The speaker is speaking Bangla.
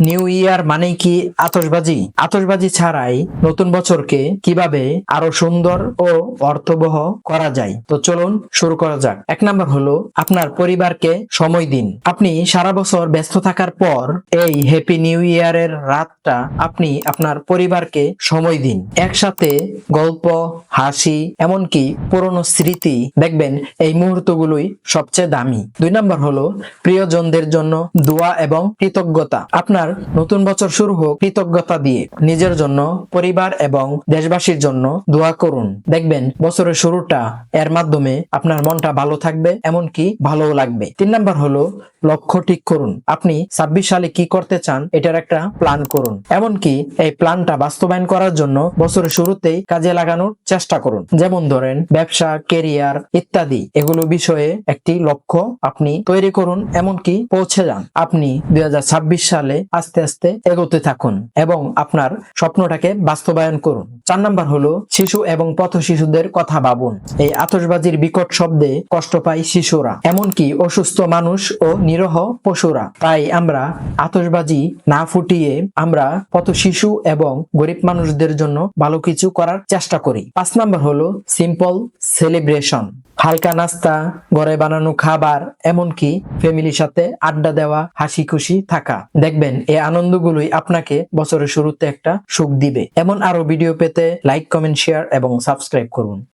নিউ ইয়ার মানে কি আতসবাজি আতসবাজি ছাড়াই নতুন বছরকে কীভাবে আরও সুন্দর ও অর্থবহ করা যায়? তো চলুন শুরু করা যাক। এক নাম্বার হলো আপনার পরিবারকে সময় দিন। আপনি সারা বছর ব্যস্ত থাকার পর এই হ্যাপি নিউ ইয়ারের রাতটা আপনি আপনার পরিবারকে সময় দিন। একসাথে গল্প, হাসি, এমনকি পুরনো স্মৃতি দেখবেন এই মুহূর্তগুলোই সবচেয়ে দামি। দুই নাম্বার হলো প্রিয়জনদের জন্য দোয়া এবং কৃতজ্ঞতা। আপনার নতুন বছর শুরু হোক কৃতজ্ঞতা দিয়ে নিজের জন্য, পরিবার এবং দেশবাসীর জন্য দোয়া করুন। দেখবেন, বছরের শুরুটা এর মাধ্যমে আপনার মনটা ভালো থাকবে, এমনকি ভালোও লাগবে। তিন নাম্বার হলো, লক্ষ্য ঠিক করুন। আপনি ছাব্বিশ সালে কি করতে চান, এটার একটা প্ল্যান করুন। এমনকি এই প্ল্যানটা বাস্তবায়ন করার জন্য বছরের শুরুতেই কাজে লাগানোর চেষ্টা করুন। যেমন ধরেন, ব্যবসা কেরিয়ার ইত্যাদি, এগুলো বিষয়ে একটি লক্ষ্য আপনি তৈরি করুন, এমনকি পৌঁছে যান। আপনি দুই হাজার ছাব্বিশ সালে আস্তে আস্তে এগোতে থাকুন এবং আপনার স্বপ্নটাকে বাস্তবায়ন করুন। চার নাম্বার হলো শিশু এবং পথ শিশুদের কথা ভাবুন। এই আতসবাজির বিকট শব্দে কষ্ট পায় শিশুরা, এমনকি অসুস্থ মানুষ ও নিরহ পশুরা। তাই আমরা আতসবাজি না ফুটিয়ে আমরা পথ শিশু এবং গরিব মানুষদের জন্য ভালো কিছু করার চেষ্টা করি। পাঁচ নাম্বার হলো সিম্পল সেলিব্রেশন হালকা নাস্তা, ঘরে বানানো খাবার, এমনকি ফ্যামিলির সাথে আড্ডা দেওয়া হাসি খুশি থাকা। দেখবেন, এই আনন্দগুলোই আপনাকে বছরের শুরুতে একটা সুখ দিবে। এমন আরও ভিডিও পেতে লাইক কমেন্ট শেয়ার এবং সাবস্ক্রাইব করুন।